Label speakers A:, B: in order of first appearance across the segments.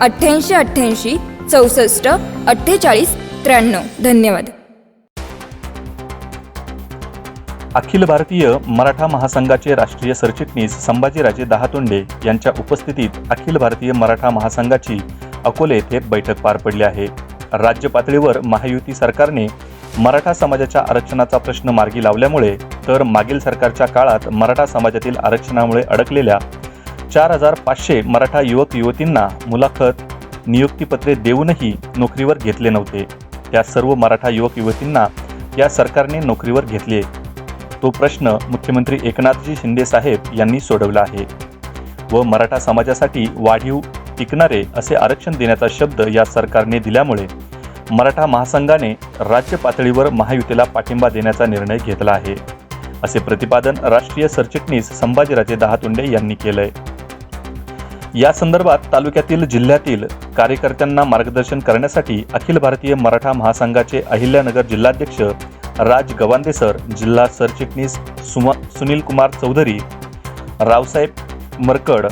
A: अठ्ठ्याऐंशी अठ्ठ्याऐंशी चौसष्ट अठ्ठेचाळीस त्र्याण्णव. धन्यवाद.
B: अखिल भारतीय मराठा महासंघाचे राष्ट्रीय सरचिटणीस संभाजीराजे दहातोंडे यांच्या उपस्थितीत अखिल भारतीय मराठा महासंघाची अकोले येथे बैठक पार पडली आहे. राज्य पातळीवर महायुती सरकारने मराठा समाजाच्या आरक्षणाचा प्रश्न मार्गी लावल्यामुळे तर मागील सरकारच्या काळात मराठा समाजातील आरक्षणामुळे अडकलेल्या चार हजार पाचशे मराठा युवक युवतींना मुलाखत नियुक्तीपत्रे देऊनही नोकरीवर घेतले नव्हते. त्या सर्व मराठा युवक युवतींना या सरकारने नोकरीवर घेतले. तो प्रश्न मुख्यमंत्री एकनाथजी शिंदे साहेब यांनी सोडवला आहे. व मराठा समाजासाठी वाढीव टिकणारे असे आरक्षण देण्याचा शब्द या सरकारने दिल्यामुळे मराठा महासंघाने राज्य पातळीवर महायुतीला पाठिंबा देण्याचा निर्णय घेतला आहे. असे प्रतिपादन राष्ट्रीय सरचिटणीस संभाजीराजे दहातुंडे यांनी केलंय. या संदर्भात तालुक्यातील जिल्ह्यातील कार्यकर्त्यांना मार्गदर्शन करण्यासाठी अखिल भारतीय मराठा महासंघाचे अहिल्यानगर जिल्हाध्यक्ष राज गवांदे सर जिल्हा सरचिटणीस सुमा सुनील कुमार चौधरी रावसाहेब मरकड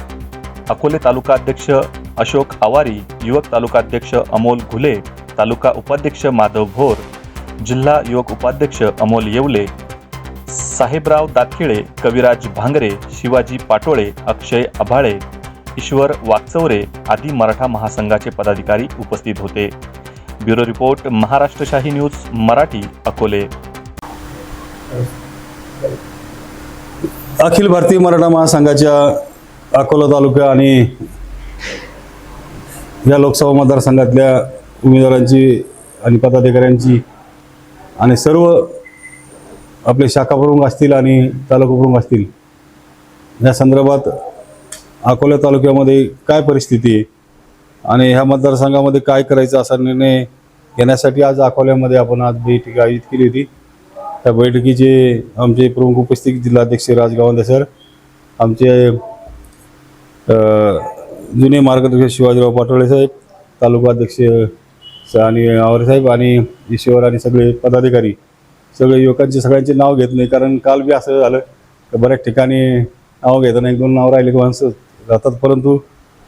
B: अकोले तालुका अध्यक्ष अशोक आवारी युवक तालुका अध्यक्ष अमोल घुले तालुका उपाध्यक्ष माधव भोर जिल्हा युवक उपाध्यक्ष अमोल येवले साहेबराव दातखिळे कविराज भांगरे शिवाजी पाटोळे अक्षय आभाळे ईश्वर वाकचौरे आदी मराठा महासंघाचे पदाधिकारी उपस्थित होते. Bureau report Maharashtrashahi news Marathi Akole.
C: अखिल भारतीय मराठा महासंघाच्या अकोला तालुका आणि या लोकसभा मतदारसंघातल्या उमेदवारांची आणि पदाधिकाऱ्यांची आणि सर्व आपले शाखा प्रमुख असतील आणि तालुका प्रमुख असतील या संदर्भात अकोला तालुक्यामध्ये काय परिस्थिती आहे? आणि ह्या मतदारसंघामध्ये काय करायचं असा निर्णय घेण्यासाठी आज अकोल्यामध्ये आपण आज बैठक आयोजित केली होती. त्या बैठकीचे आमचे प्रमुख उपस्थित जिल्हाध्यक्ष राजगावंदे सर आमचे जुने मार्गदर्शक शिवाजीराव पाटोळे साहेब तालुका अध्यक्ष आणि आवरेसाहेब आणि ईश्वर आणि सगळे पदाधिकारी सगळे युवकांचे सगळ्यांचे नाव घेत नाही कारण काल बी असं झालं बऱ्याच ठिकाणी नाव घेताना एक दोन नाव राहिले की माणसं. जातात. परंतु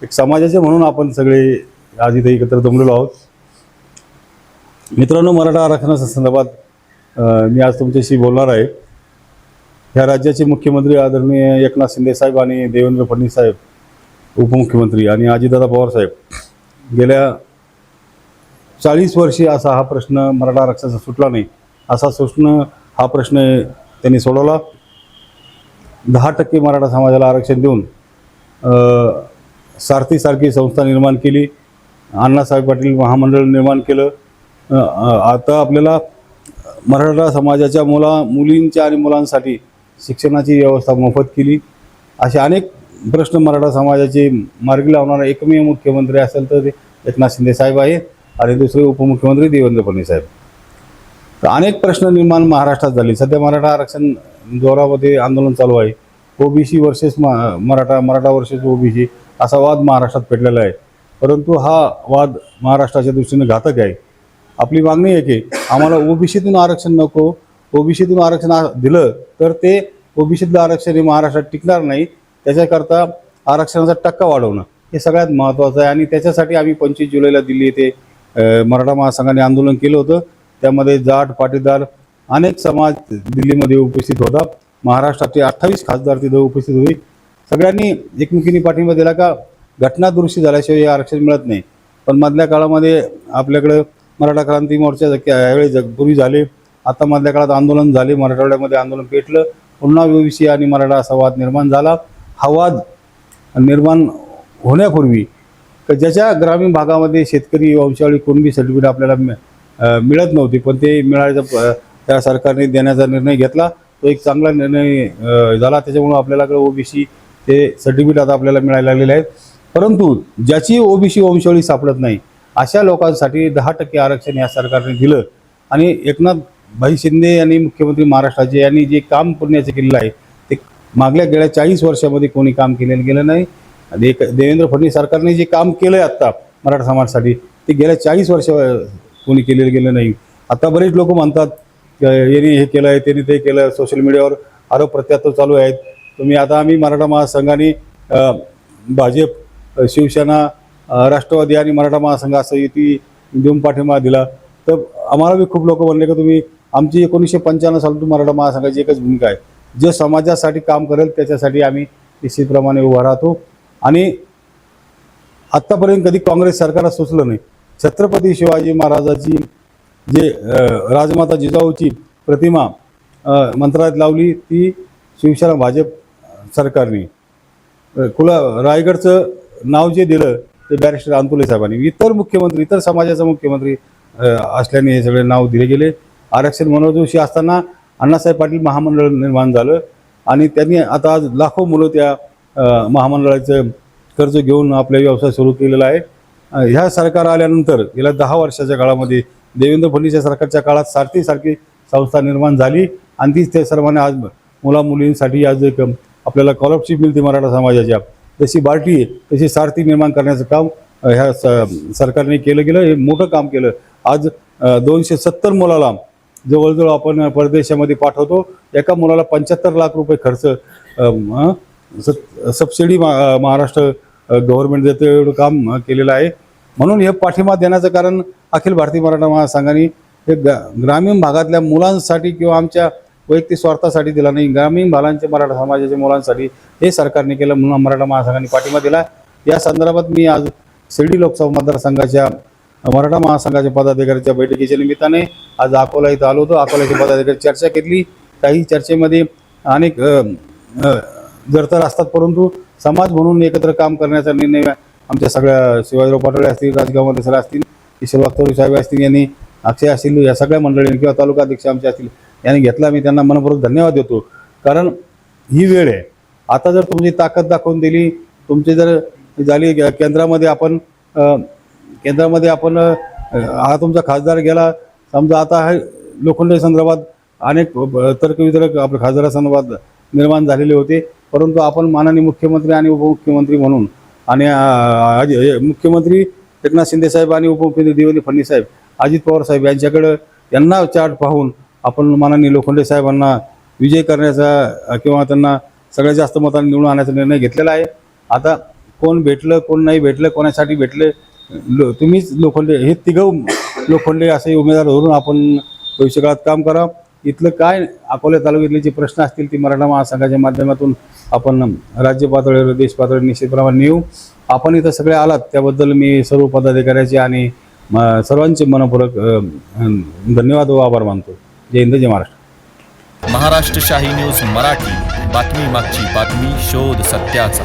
C: एक समाजाचे म्हणून आपण सगळे आज इथे एकत्र जमलेलो आहोत. मित्रांनो मराठा आरक्षणाच्या संदर्भात मी आज तुमच्याशी बोलणार आहे. ह्या राज्याचे मुख्यमंत्री आदरणीय एकनाथ शिंदे साहेब आणि देवेंद्र फडणवीस साहेब उपमुख्यमंत्री आणि अजितदादा पवार साहेब. गेल्या चाळीस वर्षी असा हा प्रश्न मराठा आरक्षणाचा सुटला नाही. असा प्रश्न हा प्रश्न त्यांनी सोडवला. दहा टक्के मराठा समाजाला आरक्षण देऊन सारथीसारखी संस्था निर्माण केली. अण्णासाहेब पाटील महामंडळ निर्माण केलं. आता आपल्याला मराठा समाजाच्या मुला मुलींच्या आणि मुलांसाठी शिक्षणाची व्यवस्था मोफत केली. असे अनेक प्रश्न मराठा समाजाचे मार्गी लावणारा एकमेव मुख्यमंत्री असेल तर ते एकनाथ शिंदे साहेब आहे आणि दुसरे उपमुख्यमंत्री देवेंद्र फडणवीस साहेब. तर अनेक प्रश्न निर्माण महाराष्ट्रात झाले. सध्या मराठा आरक्षण जोरामध्ये आंदोलन चालू आहे. OBC versus Maratha Maratha versus OBC असा वाद महाराष्ट्रात पेटलेला आहे. परंतु हा वाद महाराष्ट्राच्या दृष्टीने घातक आहे. आपली मागणी आहे की आम्हाला ओबीसीतून आरक्षण नको ओबीसीतून आरक्षण दिलं तर ते ओबीसीतलं आरक्षण हे महाराष्ट्रात टिकणार नाही त्याच्याकरता आरक्षणाचा टक्का वाढवणं हे सगळ्यात महत्त्वाचं आहे. आणि त्याच्यासाठी आम्ही पंचवीस जुलैला दिल्ली येथे मराठा महासंघाने आंदोलन केलं होतं. त्यामध्ये जाट पाटीदार अनेक समाज दिल्लीमध्ये उपस्थित होता. महाराष्ट्राचे अठ्ठावीस खासदार तिथं उपस्थित होते. सगळ्यांनी एकमेकींनी पाठिंबा दिला का घटना दुरुस्ती झाल्याशिवाय हे आरक्षण मिळत नाही. पण मधल्या काळामध्ये आपल्याकडं मराठा क्रांती मोर्चा यावेळी जगपूर्वी झाले. आता मधल्या काळात आंदोलन झाले. मराठवाड्यामध्ये आंदोलन पेटलं. पुन्हा ओबीसी आणि मराठा असा वाद निर्माण झाला. हा वाद निर्माण होण्यापूर्वी ज्याच्या ग्रामीण भागामध्ये शेतकरी वंशावळी कुणबी सर्टिफिकेट आपल्याला मिळत नव्हती. पण ते मिळायचं त्या सरकारने देण्याचा निर्णय घेतला. तो एक चांगला निर्णय झाला. त्याच्यामुळं आपल्याला ओबीसी ते सर्टिफिकेट आता आपल्याला मिळायला लागलेले आहेत. परंतु ज्याची ओबीसी वंशावळी सापडत नाही अशा लोकांसाठी दहा टक्के आरक्षण या सरकारने दिलं. आणि एकनाथ भाई शिंदे यांनी मुख्यमंत्री महाराष्ट्राचे यांनी जे काम पुण्याचे केलेलं आहे ते मागल्या गेल्या चाळीस वर्षामध्ये कोणी काम केलेलं गेलं नाही. आणि एक देवेंद्र फडणवीस सरकारने जे काम केलं आहे आत्ता मराठा समाजासाठी ते गेल्या चाळीस वर्ष कोणी केलेलं गेलं नाही. आता बरेच लोक म्हणतात यांनी हे केलं आहे त्यांनी ते केलं सोशल मीडियावर आरोप प्रत्यारोप चालू आहेत. तुम्ही आता आम्ही मराठा महासंघाने भाजप शिवसेना राष्ट्रवादी आणि मराठा महासंघ असं युती देऊन पाठिंबा दिला. तर आम्हाला बी खूप लोक म्हणले की तुम्ही आमची एकोणीसशे पंच्याण्णव सालातून मराठा महासंघाची एकच भूमिका आहे. जे समाजासाठी काम करेल त्याच्यासाठी आम्ही निश्चितप्रमाणे उभा राहतो. आणि आत्तापर्यंत कधी काँग्रेस सरकारला सुचलं नाही. छत्रपती शिवाजी महाराजाची जे राजमाता जिजाऊची प्रतिमा मंत्रालयात लावली ती शिवसेना भाजप सरकारने. कुला रायगडचं नाव जे दिलं ते बॅरिस्टर अंतुले साहेबांनी. इतर मुख्यमंत्री इतर समाजाचा मुख्यमंत्री असल्याने हे सगळे नाव दिले गेले. आरक्षण मनोहर जोशी असताना अण्णासाहेब पाटील महामंडळ निर्माण झालं आणि त्यांनी आता आज लाखो मुलं त्या महामंडळाचं कर्ज घेऊन आपला व्यवसाय सुरू केलेला आहे. ह्या सरकार आल्यानंतर गेल्या दहा वर्षाच्या काळामध्ये देवेंद्र फडणवीस सरकारच्या काळात सारथी सारखी संस्था निर्माण झाली. आणि तीच त्या सर्वांना आज मुला मुलींसाठी आज एक आपल्याला स्कॉलरशिप मिळते मराठा समाजाच्या. जशी बार्टी आहे तशी सारथी निर्माण करण्याचं काम ह्या स सरकारने केलं गेलं. हे मोठं काम केलं. आज दोनशे सत्तर मुलाला जवळजवळ आपण परदेशामध्ये पाठवतो. एका मुलाला पंच्याहत्तर लाख रुपये खर्च स- सबसिडी मा- महाराष्ट्र गव्हर्नमेंट देतं एवढं काम केलेलं आहे. म्हणून हे पाठिंबा देण्याचं कारण अखिल भारतीय मराठा महासंघाने हे ग्रामीण भागातल्या मुलांसाठी किंवा आमच्या वैयक्तिक स्वार्थासाठी दिला नाही. ग्रामीण भागांच्या मराठा समाजाच्या मुलांसाठी हे सरकारने केलं म्हणून मराठा महासंघाने पाठिंबा दिला. या संदर्भात मी आज शिर्डी लोकसभा मतदारसंघाच्या मराठा महासंघाच्या पदाधिकाऱ्याच्या बैठकीच्या निमित्ताने आज अकोला इथं आलो होतो. अकोल्याच्या पदाधिकारी चर्चा केली काही चर्चेमध्ये अनेक जर तर जडतर असतात परंतु समाज म्हणून एकत्र काम करण्याचा निर्णय आमच्या सगळ्या शिवाजीराव पाटोळे असतील राजगावमध्ये सर असतील किशोर वागतोरे साहेब असतील यांनी अक्षय असतील या सगळ्या मंडळींनी किंवा तालुका अध्यक्ष आमचे असतील यांनी घेतला. मी त्यांना मनपूर्वक धन्यवाद देतो. कारण ही वेळ आहे. आता जर तुमची ताकद दाखवून दिली तुमची जर झाली केंद्रामध्ये आपण केंद्रामध्ये आपण हा तुमचा खासदार गेला समजा आता हे लोखंडे संदर्भात अनेक तर्कवितर्क आपल्या खासदारासंदर्भात निर्माण झालेले होते. परंतु आपण माननीय मुख्यमंत्री आणि उपमुख्यमंत्री म्हणून आणि हे मुख्यमंत्री एकनाथ शिंदे साहेब आणि उपमुख्यमंत्री देवेंद्र फडणवीस साहेब अजित पवार साहेब यांच्याकडं यांना चार्ट पाहून आपण माननीय लोखंडे साहेबांना विजय करण्याचा किंवा त्यांना सगळ्यात जास्त मतांनी निवडून आणण्याचा निर्णय घेतलेला आहे. आता कोण भेटलं कोण नाही भेटलं कोणासाठी भेटलं लो तुम्हीच लोखंडे हे तिघं लोखंडे असे उमेदवार धरून आपण भविष्यकाळात काम करा इथलं काय अकोला तालुक्यातले जे प्रश्न असतील ते मराठा महासंघाच्या माध्यमातून आपण राज्य पातळीवर देश पातळीवर निश्चितप्रमाणे नेऊ. आपण इथं सगळे आलात त्याबद्दल मी सर्व पदाधिकाऱ्याचे आणि म- सर्वांचे मनपूर्वक धन्यवाद व आभार मानतो. जय हिंद जय महाराष्ट्र.
D: महाराष्ट्र शाही न्यूज मराठी. बातमी मागची बातमी शोध सत्याचा.